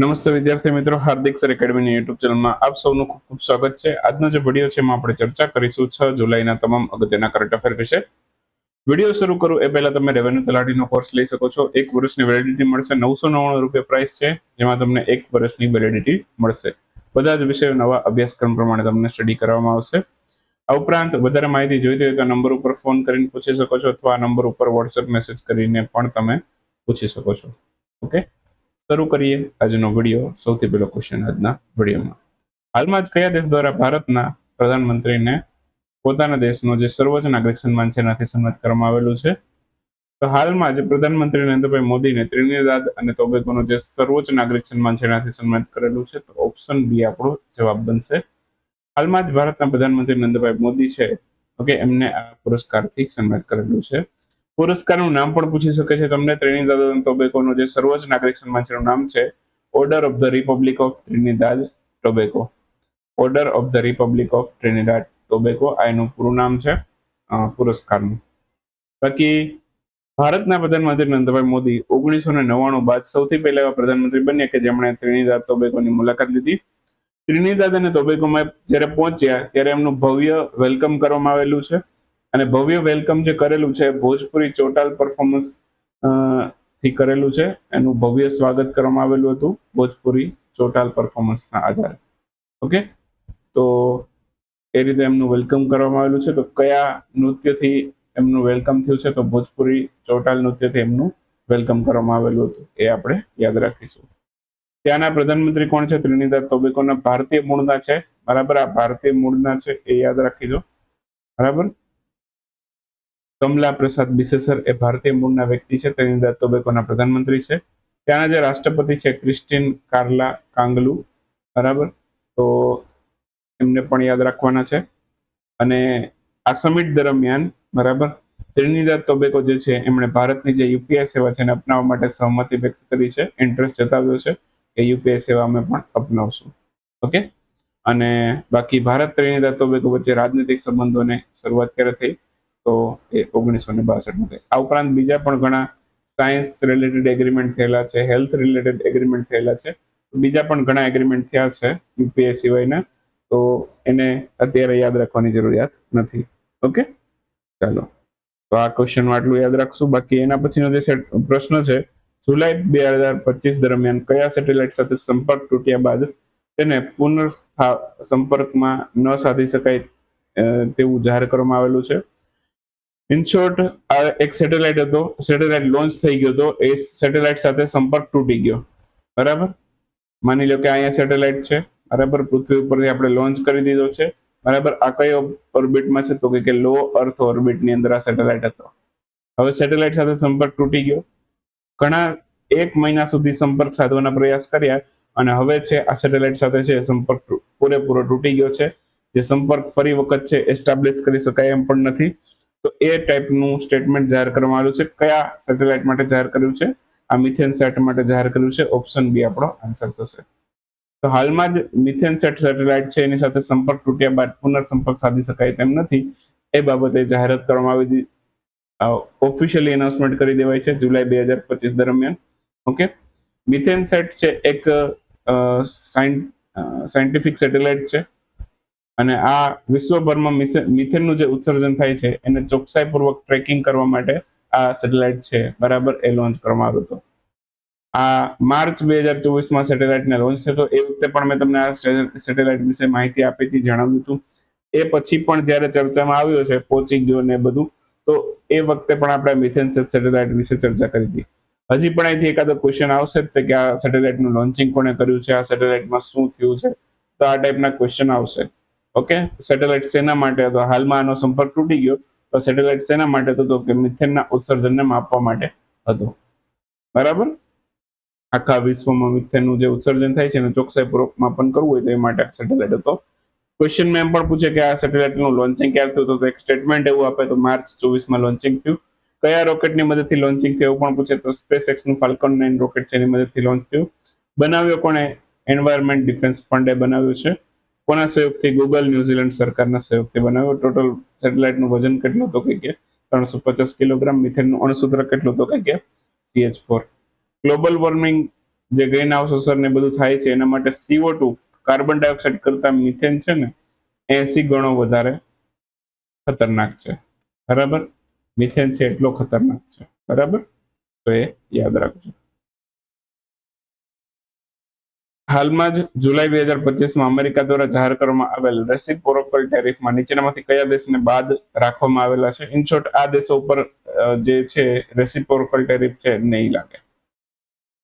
નમસ્તે વિદ્યાર્થી મિત્રો, હાર્દિક સર એકેડમીની યુટ્યુબ ચેનલમાં આપ સૌનું ખૂબ ખૂબ સ્વાગત છે. આજનો જે વીડિયો છે એમાં આપણે ચર્ચા કરીશું છ જુલાઈના તમામ અગત્યના કરંટ અફેર વિશે. વીડિયો શરૂ કરું એ પહેલા તમે રેવન્યુ તલાટીનો કોર્સ લઈ શકો છો. એક વર્ષની વેલિડિટી મળશે. નવસો નવ્વાણું રૂપિયા પ્રાઇસ છે, જેમાં તમને એક વર્ષની વેલિડિટી મળશે. બધા જ વિષયો નવા અભ્યાસક્રમ પ્રમાણે તમને સ્ટડી કરવામાં આવશે. આ ઉપરાંત વધારે માહિતી જોઈતી હોય તો નંબર ઉપર ફોન કરીને પૂછી શકો છો અથવા આ નંબર ઉપર વોટ્સએપ મેસેજ કરીને પણ તમે પૂછી શકો છો. ઓકે શરૂ કરીએ આજનો વીડિયો સૌથી પહેલો ક્વેશ્ચન આજના વિડીયોમાં હાલમાં જ કયા દેશ દ્વારા ભારતના પ્રધાનમંત્રીને પોતાના દેશનો જે સર્વોચ્ચ નાગરિક સન્માન છે એનાથી સન્માનિત કરવામાં આવેલું છે? તો હાલમાં જે પ્રધાનમંત્રી નરેન્દ્રભાઈ મોદીને ત્રિનિદાદ અને ટોબેકોનો જે સર્વોચ્ચ નાગરિક સન્માન છે એનાથી સન્માનિત કરેલું છે, તો ઓપ્શન બી આપણો જવાબ બનશે. હાલમાં જ ભારતના પ્રધાનમંત્રી નરેન્દ્રભાઈ મોદી છે ઓકે એમને આ પુરસ્કારથી સન્માનિત કરેલું છે. પુરસ્કારનું નામ પણ પૂછી શકે છે. તમને ત્રિનિદાદ અને ટોબેકોનો જે સર્વોચ્ચ નાગરિક સન્માન છે એનું નામ છે order of the republic of Trinidad Tobago order of the republic of Trinidad Tobago આ એનું પૂરું નામ છે પુરસ્કારનું. બાકી ભારતના પ્રધાનમંત્રી નરેન્દ્રભાઈ મોદી ઓગણીસો ને નવ્વાણું બાદ સૌથી પહેલા એવા પ્રધાનમંત્રી બન્યા કે જેમણે ત્રિનિદાદ ટોબેકોની મુલાકાત લીધી. ત્રિનિદાદ અને ટોબેકોમાં જ્યારે પહોંચ્યા ત્યારે એમનું ભવ્ય વેલકમ કરવામાં આવેલું છે. અને ભવ્ય વેલકમ જે કરેલું છે, ભોજપુરી ચોટાલ પરફોર્મન્સથી કરેલું છે, એનું ભવ્ય સ્વાગત કરવામાં આવેલું હતું, ભોજપુરી ચોટાલ પરફોર્મન્સના આધારે. ઓકે? તો એ રીતે એમનું વેલકમ કરવામાં આવેલું છે. તો કયા નૃત્યથી એમનું વેલકમ થયું છે? તો ભોજપુરી ચોટાલ નૃત્યથી એમનું વેલકમ કરવામાં આવેલું હતું. એ આપણે યાદ રાખીશું. ત્યાંના પ્રધાનમંત્રી કોણ છે? ત્રિનિદાદ ટોબેકોના ભારતીય મૂળના છે. બરાબર? આ ભારતીય મૂળના છે, એ યાદ રાખીજો. બરાબર? કમલા પ્રસાદ બિસેસર એ ભારતીય મૂળના વ્યક્તિ છે. ત્રિનિદાદ ટોબેકોના પ્રધાનમંત્રી છે. ત્યાંના જે રાષ્ટ્રપતિ છે, ક્રિસ્ટિન કાર્લા કાંગલુ, બરાબર? તો એમને પણ યાદ રાખવાના છે. અને આ સમિટ દરમિયાન, બરાબર? ત્રિનિદાદ ટોબેકો જે છે, એમણે ભારતની જે યુપીઆઈ સેવા છે એને અપનાવવા માટે સહમતિ વ્યક્ત કરી છે. ઇન્ટરેસ્ટ જતાવ્યો છે કે યુપીઆઈ સેવા અમે પણ અપનાવશું. ઓકે? અને બાકી ભારત ત્રિનિદાદ ટોબેકો વચ્ચે રાજનીતિક સંબંધોને શરૂઆત ક્યારે થઈ? તો એ ઓગણીસો ને બાસઠમાં થઈ આ ઉપરાંત બીજા પણ ઘણા સાયન્સ રિલેટેડ એગ્રીમેન્ટ થયેલા છે હેલ્થ રિલેટેડ એગ્રીમેન્ટ થયેલા છે. બીજા પણ ઘણા એગ્રીમેન્ટ થયા છે યુપીએ સિવાયના. તો એને અત્યારે યાદ રાખવાની જરૂરિયાત નથી. ઓકે? ચાલો. તો આ ક્વેશ્ચનમાં આટલું યાદ રાખશું. બાકી એના પછીનો જે પ્રશ્ન છે, જુલાઈ બે હજાર પચીસ દરમિયાન કયા સેટેલાઇટ સાથે સંપર્ક તૂટ્યા બાદ તેને પુનઃ સંપર્કમાં ન સાધી શકાય તેવું જાહેર કરવામાં આવેલું છે? ઇન શોર્ટ આ એક સેટેલાઇટ હતો. સેટેલાઇટ લોન્ચ થઈ ગયો હતો. એ સેટેલાઇટ સાથે સંપર્ક તૂટી ગયો. બરાબર? માની લો કે અહીંયા સેટેલાઇટ છે. બરાબર? પૃથ્વી ઉપરથી આપણે લોન્ચ કરી દીધો છે. બરાબર? આ કઈ ઓર્બિટમાં છે? તો કે લો અર્થ ઓર્બિટની અંદર આ સેટેલાઇટ હતો. હવે સેટેલાઇટ સાથે સંપર્ક તૂટી ગયો. ઘણા એક મહિના સુધી સંપર્ક સાધવાના પ્રયાસ કર્યા અને હવે છે આ સેટેલાઇટ સાથે છે સંપર્ક પૂરેપૂરો તૂટી ગયો છે. જે સંપર્ક ફરી વખત છે એસ્ટાબ્લિશ કરી શકાય એમ પણ નથી. તો એ ટાઈપનું સ્ટેટમેન્ટ જાહેર કરવામાં આવ્યું છે. કયા સેટેલાઇટ માટે જાહેર કર્યું છે? આ મિથેન સેટ માટે જાહેર કર્યું છે. ઓપ્શન બી આપણો આન્સર થશે. તો હાલમાં જ મિથેન સેટ સેટેલાઇટ છે. એની સાથે સંપર્ક તૂટ્યા બાદ પુનર્સંપર્ક સાધી શકાય તેમ નથી. એ બાબતે જાહેરાત કરવામાં આવી હતી. ઓફિશિયલી એનાઉન્સમેન્ટ કરી દેવાય છે જુલાઈ બે હજાર પચીસ દરમિયાન. ઓકે? મિથેન સેટ છે એક સાયન્ટિફિક સેટેલાઇટ છે. અને આ વિશ્વભરમાં મિથેનનું જે ઉત્સર્જન થાય છે, એને ચોકસાઈપૂર્વક ટ્રેકિંગ કરવા માટે આ સેટેલાઇટ છે, બરાબર, એ લોન્ચ કરવામાં આવ્યો હતો. આ માર્ચ બે હજાર ચોવીસમાં સેટેલાઇટને લોન્ચ થયો એ વખતે પણ મેં તમને આ સેટેલાઇટ વિશે માહિતી આપી હતી, જણાવ્યું હતું. એ પછી પણ જ્યારે ચર્ચામાં આવ્યો છે પહોંચી ગયો ને બધું, તો એ વખતે પણ આપણે મિથેન સેટેલાઇટ વિશે ચર્ચા કરી હતી. હજી પણ અહીંથી એકાદો ક્વેશ્ચન આવશે જ કે આ સેટેલાઇટનું લોન્ચિંગ કોણે કર્યું છે, આ સેટેલાઇટમાં શું થયું છે? તો આ ટાઈપના ક્વેશ્ચન આવશે. ઓકે સેટેલાઇટ શેના માટે હતો. હાલમાં આનો સંપર્ક તૂટી ગયો. તો સેટેલાઇટ શેના માટે હતો તો કે મિથેનના ઉત્સર્જનને માપવા માટે હતો. બરાબર? આખા વિશ્વમાં મિથેનનું જે ઉત્સર્જન થાય છે એનું ચોકસાઈપૂર્વક માપન કરવું હોય તો એ માટે સેટેલાઇટ હતો. ક્વેશ્ચન એમ પણ પૂછે કે આ સેટેલાઇટનું લોન્ચિંગ ક્યારે થયું? તો એક સ્ટેટમેન્ટ એવું આપે તો માર્ચ ચોવીસમાં લોન્ચિંગ થયું. કયા રોકેટની મદદથી લોન્ચિંગ થયું એવું પણ પૂછે તો સ્પેસ એક્સનું ફાલ્કન નાઇન રોકેટ છે એની મદદથી લોન્ચ થયું. બનાવ્યો કોણે? એન્વાયરમેન્ટ ડિફેન્સ ફંડે બનાવ્યું છે. કોના સહયોગથી ગૂગલ ન્યુઝીલેન્ડ સરકારના સહયોગથી બનાવ્યો? ટોટલ સેટેલાઇટનું વજન કેટલું હતું કે કે? ત્રણસો પચાસ કિલોગ્રામ મિથેનનું અણુસૂત્ર કેટલું હતું કે? કે સીએચ ફોર ગ્લોબલ વોર્મિંગ જે ગ્રીન હાઉસ અસર ને બધું થાય છે, એના માટે સીઓ ટુ કાર્બન ડાયોક્સાઇડ કરતા મિથેન છે ને એસી ગણો વધારે ખતરનાક છે. બરાબર? મિથેન છે એટલો ખતરનાક છે. બરાબર? તો એ યાદ રાખજો. હાલમાં જ જુલાઈ બે હજાર પચીસમાં અમેરિકા દ્વારા જાહેર કરવામાં આવેલ રેસિપ્રોકલ ટેરિફમાં નીચેનામાંથી કયા દેશને બાદ રાખવામાં આવેલા છે? ઇન આ દેશો ઉપર જે છે, રેસિપ્રોકલ ટેરિફ છે, નહીં લાગે.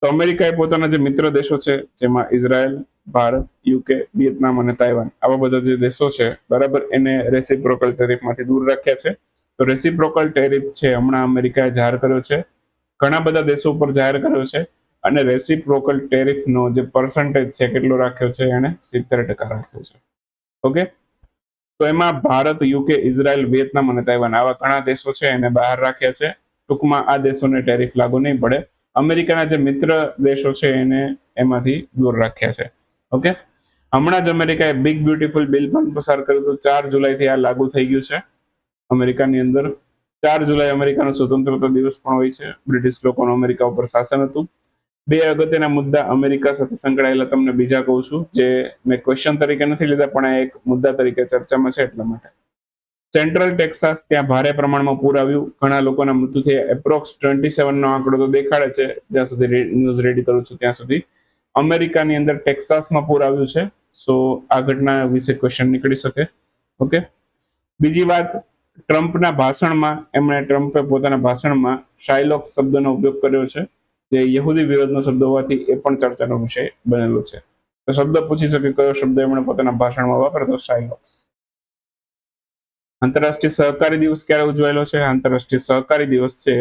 તો અમેરિકાએ પોતાના જે મિત્ર દેશો છે, જેમાં ઇઝરાયલ, ભારત, યુકે, વિયેતનામ અને તાઇવાન, આવા બધા જે દેશો છે, બરાબર, એને રેસિપ્રોકલ ટેરિફમાંથી દૂર રાખ્યા છે. તો રેસિપ્રોકલ ટેરિફ છે, હમણાં અમેરિકાએ જાહેર કર્યો છે. ઘણા બધા દેશો ઉપર જાહેર કર્યો છે. અને રેસિપ્રોકલ ટેરિફનો જે પર્સન્ટેજ છે કેટલો રાખ્યો છે? એને સિત્તેર ટકા રાખ્યો છે. ઓકે તો એમાં ભારત, યુકે, ઇઝરાયલ, વિયેતનામ અને તાઇવાન આવા ઘણા દેશો છે, એને બહાર રાખ્યા છે. ટૂંકમાં આ દેશોને ટેરિફ લાગુ નહીં પડે. અમેરિકાના જે મિત્ર દેશો છે એને એમાંથી દૂર રાખ્યા છે. ઓકે હમણાં જ અમેરિકાએ બિગ બ્યુટીફુલ બિલ પણ પસાર કર્યું હતું. ચાર જુલાઈથી આ લાગુ થઈ ગયું છે. અમેરિકાની અંદર ચાર જુલાઈ અમેરિકાનો સ્વતંત્રતા દિવસ પણ હોય છે. બ્રિટિશ લોકોનું અમેરિકા ઉપર શાસન હતું. બે અગત્યના મુદ્દા અમેરિકા સાથે સંકળાયેલા તમને બીજા કહું છું, જે મેં ક્વેશ્ચન તરીકે નથી લીધા, પણ આ એક મુદ્દા તરીકે ચર્ચામાં છે એટલા માટે. સેન્ટ્રલ ટેક્સાસ ત્યાં ભારે પ્રમાણમાં પૂર આવ્યું. ઘણા લોકોના મૃત્યુ થયા. એપ્રોક્સ ટ્વેન્ટી સેવનનો આંકડો તો દેખાડે છે. જ્યાં સુધી ન્યૂઝ રેડી કરું છું ત્યાં સુધી. અમેરિકાની અંદર ટેક્સાસમાં પૂર આવ્યું છે. સો આ ઘટના વિશે ક્વેશ્ચન નીકળી શકે. ઓકે બીજી વાત, ટ્રમ્પના ભાષણમાં, એમણે ટ્રમ્પે પોતાના ભાષણમાં શાયલોક શબ્દનો ઉપયોગ કર્યો છે. જે યહૂદી વિરોધનો શબ્દ હોવાથી એ પણ ચર્ચાનો વિષય બનેલો છે. તો શબ્દ પૂછી શકે કયો શબ્દ એમણે પોતાના ભાષણમાં વાપરતો શાઇલોક્સ આંતરરાષ્ટ્રીય સહકારી દિવસ ક્યારે ઉજવાયેલો છે? આંતરરાષ્ટ્રીય સહકારી દિવસ છે.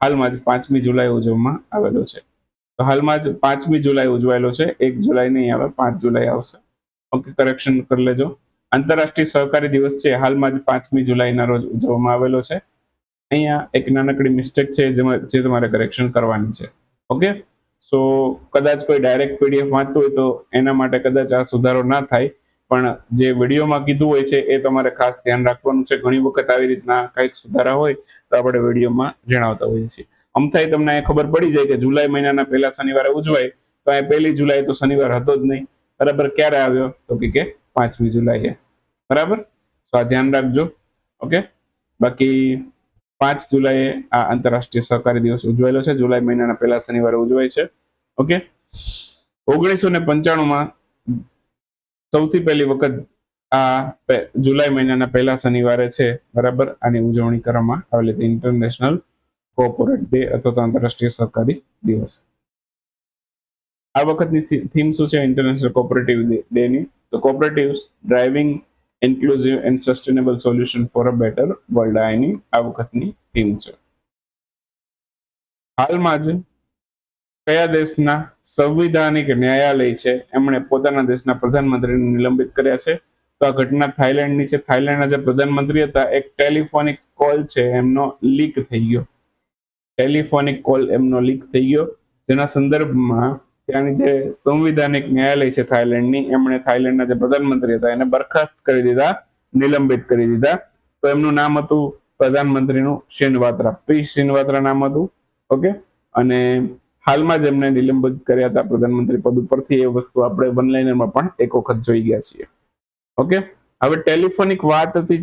હાલમાં જ પાંચમી જુલાઈ ઉજવવામાં આવેલો છે. તો હાલમાં જ પાંચમી જુલાઈ ઉજવાયેલો છે. એક જુલાઈ નહીં આવે, પાંચ જુલાઈ આવશે. ઓકે કરેક્શન કરી લેજો. આંતરરાષ્ટ્રીય સહકારી દિવસ છે. હાલમાં જ પાંચમી જુલાઈના રોજ ઉજવવામાં આવેલો છે. અહીંયા એક નાનકડી મિસ્ટેક છે જેમાં જે તમારે કરેક્શન કરવાની છે. ઓકે સો કદાચ કોઈ ડાયરેક્ટ પીડીએફ વાંચતું હોય તો એના માટે કદાચ આ સુધારો ના થાય. પણ જે વિડીયોમાં કીધું હોય છે, એ તમારે ખાસ ધ્યાન રાખવાનું છે. ઘણી વખત આવી રીતના કંઈક સુધારા હોય તો આપણે વિડીયોમાં જણાવતા હોઈએ છીએ. અમથાય તમને ખબર પડી જાય કે જુલાઈ મહિનાના પહેલા શનિવારે ઉજવાય. તો અહીં પહેલી જુલાઈ તો શનિવાર હતો જ નહીં. બરાબર ક્યારે આવ્યો? તો કે પાંચમી જુલાઈએ. બરાબર? તો આ ધ્યાન રાખજો. ઓકે બાકી પાંચ જુલાઈએ આ આંતરરાષ્ટ્રીય સહકારી દિવસ ઉજવાયેલો છે. જુલાઈ મહિનાના પહેલા શનિવારે ઉજવાય છે. ઓકે? ઓગણીસો ને પંચાણુંમાં સૌથી પહેલી વખત આ જુલાઈ મહિનાના પહેલા શનિવારે છે. બરાબર? આની ઉજવણી કરવામાં આવેલી હતી. ઇન્ટરનેશનલ કોઓપરેટ ડે અથવા તો આંતરરાષ્ટ્રીય સહકારી દિવસ. આ વખતની થીમ શું છે? ઇન્ટરનેશનલ કોઓપરેટિવ ડે ની તો cooperatives driving inclusive and sustainable solution for a better world આ આ વખતની થીમ છે હાલમાં જ કયા દેશના સંવિધાનિક ન્યાયાલય છે એમણે પોતાના દેશના પ્રધાનમંત્રીને નિલંબિત કર્યા છે? તો આ ઘટના થાઈલેન્ડની છે. થાઈલેન્ડના જે પ્રધાનમંત્રી હતા, એક ટેલિફોનિક કોલ છે એમનો લીક થઈ ગયો. ટેલિફોનિક કોલ એમનો લીક થઈ ગયો. જેના સંદર્ભમાં ત્યાંની જે સંવિધાનિક ન્યાયાલય છે થાઈલેન્ડની એમણે થાઈલેન્ડના જે પ્રધાનમંત્રી હતા, એને બરખાસ્ત કરી દીધા, નિલંબિત કરી દીધા. તો એમનું નામ હતું પ્રધાનમંત્રીનું શિનવાત્રા પી શિનવાત્રા નામ હતું, ઓકે? અને હાલમાં જ એમને નિલંબિત કર્યા હતા પ્રધાનમંત્રી પદ ઉપરથી. એ વસ્તુ આપણે વનલાઇનરમાં પણ એક વખત જોઈ ગયા છીએ. ઓકે? હવે ટેલિફોનિક વાતથી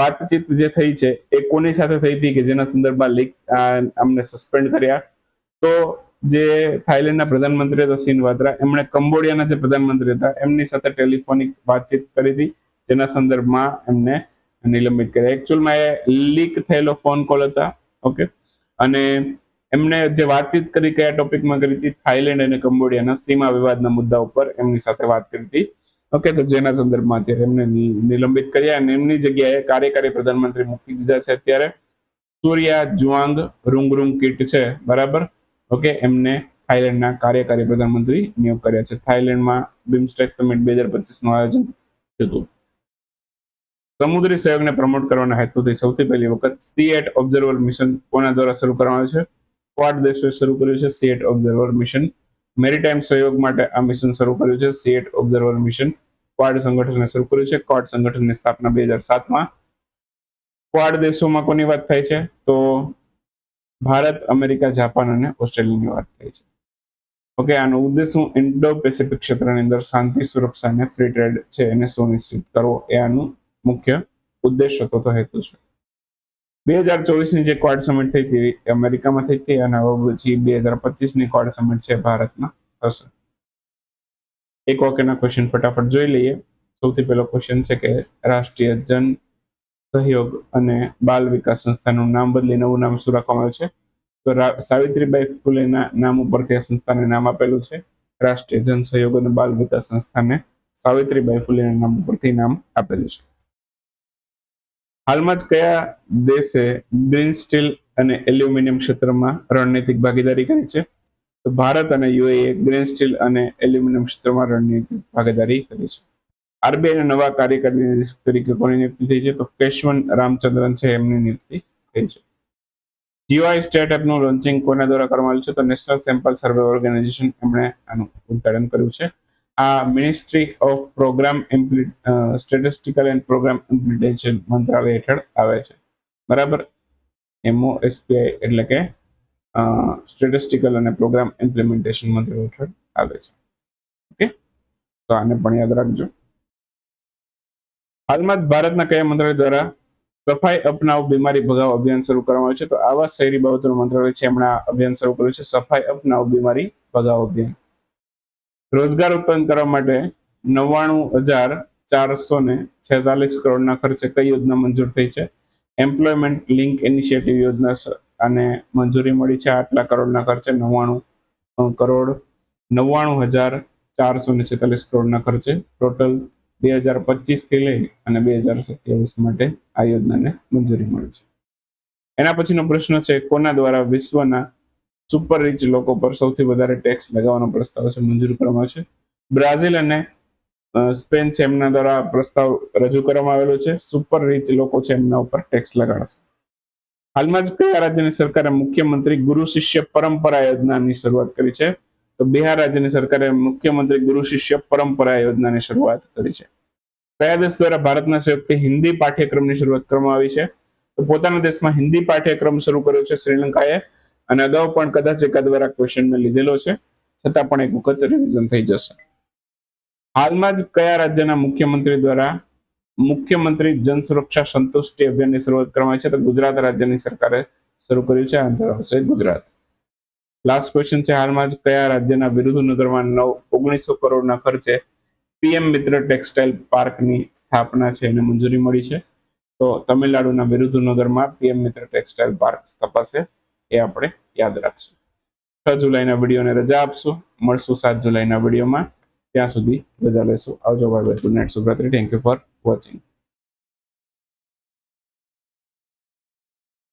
વાતચીત જે થઈ છે, એ કોની સાથે થઈ હતી કે જેના સંદર્ભમાં લીક અમને સસ્પેન્ડ કર્યા? તો જે થાઈલેન્ડના પ્રધાનમંત્રી હતા સીન વાત્રા એમણે કંબોડિયાના જે પ્રધાનમંત્રી હતા, એમની સાથે ટેલિફોનિક વાતચીત કરી હતી. જેના સંદર્ભમાં એમને નિલંબિત કર્યા. એકચ્યુઅલમાં એ લીક થયેલો ફોન કોલ હતા ઓકે અને એમને જે વાતચીત કરી, કયા ટોપિકમાં કરી હતી, થાઈલેન્ડ અને કંબોડિયાના સીમા વિવાદના મુદ્દા ઉપર એમની સાથે વાત કરી હતી ઓકે તો જેના સંદર્ભમાં અત્યારે એમને નિલંબિત કર્યા અને એમની જગ્યાએ કાર્યકારી પ્રધાનમંત્રી મૂકી દીધા છે અત્યારે. સૂર્યા જુઆંગ રૂંગરૂંગ કીટ છે, બરાબર? ઓકે, એમને થાઈલેન્ડના કાર્યકારી પ્રધાનમંત્રી નિયુક્ત કર્યા છે. થાઈલેન્ડમાં બિમસ્ટેક સમિટ બે હજાર પચીસનું આયોજન થયું સમુદ્રી સહયોગને પ્રમોટ કરવાના હેતુથી સૌથી પહેલી વખત સી એટ ઓબ્ઝર્વર મિશન કોના દ્વારા શરૂ કરવામાં આવ્યું છે? ક્વાડ દેશોએ શરૂ કર્યું છે sea at observer mission maritime સહયોગ માટે આ મિશન શરૂ કર્યું છે sea at observer mission quad સંગઠને શરૂ કર્યું છે. ક્વાડ સંગઠનની સ્થાપના બે હજાર સાતમાં. ક્વાડ દેશોમાં કોની વાત થાય છે? તો ભારત, અમેરિકા, જાપાન અને ઓસ્ટ્રેલિયાની વાત થઈ છે. ઓકે આનો ઉદ્દેશ શું? ઇન્ડો પેસિફિક ક્ષેત્રની અંદર શાંતિ, સુરક્ષા અને ફ્રી ટ્રેડ છે એને સુનિશ્ચિત કરવો એ આનું મુખ્ય ઉદ્દેશ હતો, તો હેતુ છે. બે હજાર ચોવીસની જે ક્વાડ સમિટ થઈ હતી અમેરિકામાં થઈ હતી અને હવે પછી બે હજાર પચીસની ક્વાડ સમિટ છે ભારતમાં થશે. એક વાક્યના ક્વેશ્ચન ફટાફટ જોઈ લઈએ. સૌથી પહેલો ક્વેશ્ચન છે કે રાષ્ટ્રીય જન સહયોગ અને બાલ વિકાસ સંસ્થાનું નામ બદલી નવું નામ શું રાખવામાં આવ્યું છે? તો સાવિત્રીબાઈ ફૂલેના નામ ઉપરથી આ સંસ્થાને નામ આપેલું છે. રાષ્ટ્રીય જન સહયોગ અને બાલ વિકાસ સંસ્થાને સાવિત્રીબાઈ ફૂલેના નામ ઉપરથી નામ આપેલું છે. હાલમાં જ કયા દેશે ગ્રીન સ્ટીલ અને એલ્યુમિનિયમ ક્ષેત્રમાં રણનીતિક ભાગીદારી કરી છે? તો ભારત અને યુએએ ગ્રીન સ્ટીલ અને એલ્યુમિનિયમ ક્ષેત્રમાં રણનીતિક ભાગીદારી કરી છે. આરબીઆઈ ના નવા કાર્યકારી તરીકે કોની નિયુક્તિ થઈ છે? તો કેશવન રામચંદ્રન છે એમની નિયુક્તિ થઈ છે. જીઓઆઈ સ્ટાર્ટઅપનું લોન્ચિંગ કોના દ્વારા કરવામાં આવ્યું છે? તો નેશનલ સેમ્પલ સર્વે ઓર્ગેનાઇઝેશન એમણે આનું ઉદ્ઘાટન કર્યું છે. આ ministry of programme statistical and programme implementation મંત્રાલય હેઠળ આવે છે. બરાબર? એમઓએસપીઆઈ એટલે કે સ્ટેટિસ્ટિકલ અને પ્રોગ્રામ ઇમ્પ્લિમેન્ટેશન મંત્રાલય હેઠળ આવે છે. ઓકે? તો આને પણ યાદ રાખજો. હાલમાં જ ભારતના કયા મંત્રાલય દ્વારા સફાઈ અપનાવ બીમારી ભગાવ અભિયાન શરૂ કરવામાં આવ્યું છે? તો આવા શહેરી બાબતોનું મંત્રાલય છે એમણે આ અભિયાન શરૂ કર્યું છે, સફાઈ અપનાવ બીમારી ભગાવ અભિયાન. રોજગાર ઉત્પન્ન કરવા માટે નવ્વાણું હજાર ચારસો ને છેતાલીસ કરોડના ખર્ચે કઈ યોજના મંજૂર થઈ છે? એમ્પ્લોયમેન્ટ લિંક ઇનિશિયેટિવ યોજના અને મંજૂરી મળી છે આટલા કરોડના ખર્ચે, નવ્વાણું કરોડ, નવ્વાણું હજાર ચારસો ને છેતાલીસ કરોડના ખર્ચે. ટોટલ બે હજાર પચીસથી લઈ અને બે હજાર સત્યાવીસ માટે આ યોજનાને મંજૂરી મળી છે. એના પછીનો પ્રશ્ન છે, કોના દ્વારા વિશ્વના સુપર રીચ લોકો પર સૌથી વધારે ટેક્સ લગાવવાનો પ્રસ્તાવ છે, મંજૂર કરવામાં છે બ્રાઝિલ અને સ્પેન છે, એમના દ્વારા પ્રસ્તાવ રજૂ કરવામાં આવેલો છે. સુપર રીચ લોકો છે, એમના ઉપર ટેક્સ લગાડશે. હાલમાં જ કયા રાજ્યની સરકારે મુખ્યમંત્રી ગુરુ શિષ્ય પરંપરા યોજનાની શરૂઆત કરી છે? તો બિહાર રાજ્યની સરકારે મુખ્યમંત્રી ગુરુ શિષ્ય પરંપરા યોજનાની શરૂઆત કરી છે. કયા દેશ દ્વારા ભારતના સહયોગથી હિન્દી પાઠ્યક્રમની શરૂઆત કરવામાં આવી છે? તો પોતાના દેશમાં હિન્દી પાઠ્યક્રમ શરૂ કર્યો છે શ્રીલંકાએ અને અગાઉ પણ કદાચ એકાદ વાર ક્વેશ્ચન લીધેલો છે. છતાં પણ એક વખત રિવિઝન થઈ જશે. હાલમાં જ કયા રાજ્યના મુખ્યમંત્રી દ્વારા મુખ્યમંત્રી જન સુરક્ષા સંતુષ્ટિ અભિયાનની શરૂઆત કરવામાં છે? તો ગુજરાત રાજ્યની સરકારે શરૂ કર્યું છે. આન્સર આવશે ગુજરાત. લાસ્ટ ક્વેશ્ચન છે, હાલમાં જ કયા રાજ્યના વિરુધુનગરમાં નવ, ઓગણીસો કરોડના ખર્ચે પીએમ મિત્ર ટેક્સટાઇલ પાર્કની સ્થાપના છે એને મંજૂરી મળી છે? તો તમિલનાડુના વિરુધુનગરમાં પીએમ મિત્ર ટેક્સટાઇલ પાર્ક સ્થપાશે એ આપણે યાદ રાખશું. છ જુલાઈના વિડીયોને રજા આપશું, મળશું સાત જુલાઈના વિડીયોમાં. ત્યાં સુધી રજા લેશું. આવજો, bye bye. Good night શુભરાત્રી. Thank you for watching